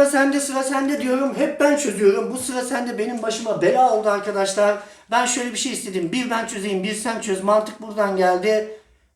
sıra sende sıra sende diyorum. Hep ben çözüyorum. Bu sıra sende benim başıma bela oldu arkadaşlar. Ben şöyle bir şey istedim. Bir ben çözeyim, bir sen çöz. Mantık buradan geldi.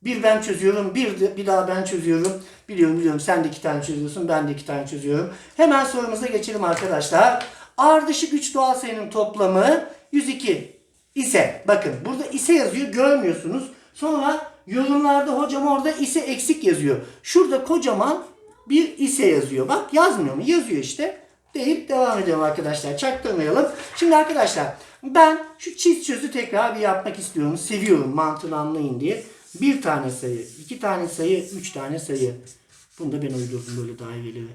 Bir ben çözüyorum, bir, de- bir daha ben çözüyorum. Biliyorum biliyorum sen de iki tane çözüyorsun, ben de iki tane çözüyorum. Hemen sorumuza geçelim arkadaşlar. Ardışık 3 doğal sayının toplamı 102 ise, bakın burada ise yazıyor görmüyorsunuz. Sonra yorumlarda hocam orada ise eksik yazıyor. Şurada kocaman bir ise yazıyor. Bak yazmıyor mu? Yazıyor işte. Deyip devam edelim arkadaşlar. Çaktırmayalım. Şimdi arkadaşlar ben şu çiz çözü tekrar bir yapmak istiyorum. Seviyorum mantığını anlayın diye. Bir tane sayı, iki tane sayı, üç tane sayı. Bunu da ben uydurdum böyle daireleri.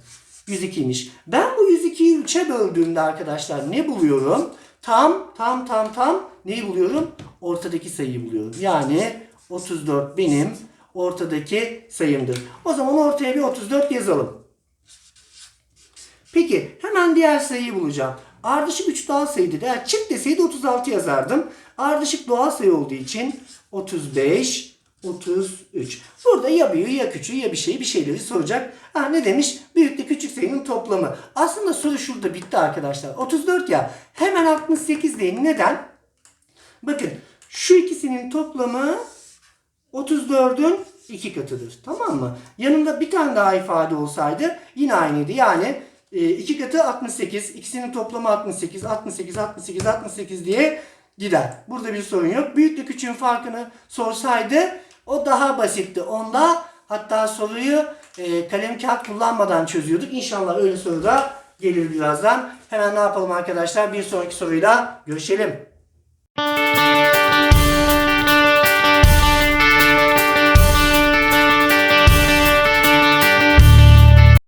102'ymiş. Ben bu 102'yi 3'e böldüğümde arkadaşlar ne buluyorum? Tam, tam, tam, tam neyi buluyorum? Ortadaki sayıyı buluyorum. Yani 34 benim ortadaki sayımdır. O zaman ortaya bir 34 yazalım. Peki hemen diğer sayıyı bulacağım. Ardışık 3 doğal sayı dedi. Eğer çift deseydi 36 yazardım. Ardışık doğal sayı olduğu için 35, 33. Burada ya büyüğü ya küçüğü ya bir şeyi bir şeyleri soracak. Ha ne demiş? Büyükle küçük sayının toplamı. Aslında soru şurada bitti arkadaşlar. 34 ya. Hemen 68 deyin. Neden? Bakın şu ikisinin toplamı 34'ün iki katıdır. Tamam mı? Yanında bir tane daha ifade olsaydı yine aynıydı. Yani e, iki katı 68. ikisinin toplamı 68. 68, 68, 68 diye gider. Burada bir sorun yok. Büyükle küçüğün farkını sorsaydı o daha basitti. Onda hatta soruyu e, kalem kağıt kullanmadan çözüyorduk. İnşallah öyle soru da gelir birazdan. Hemen ne yapalım arkadaşlar? Bir sonraki soruyla görüşelim.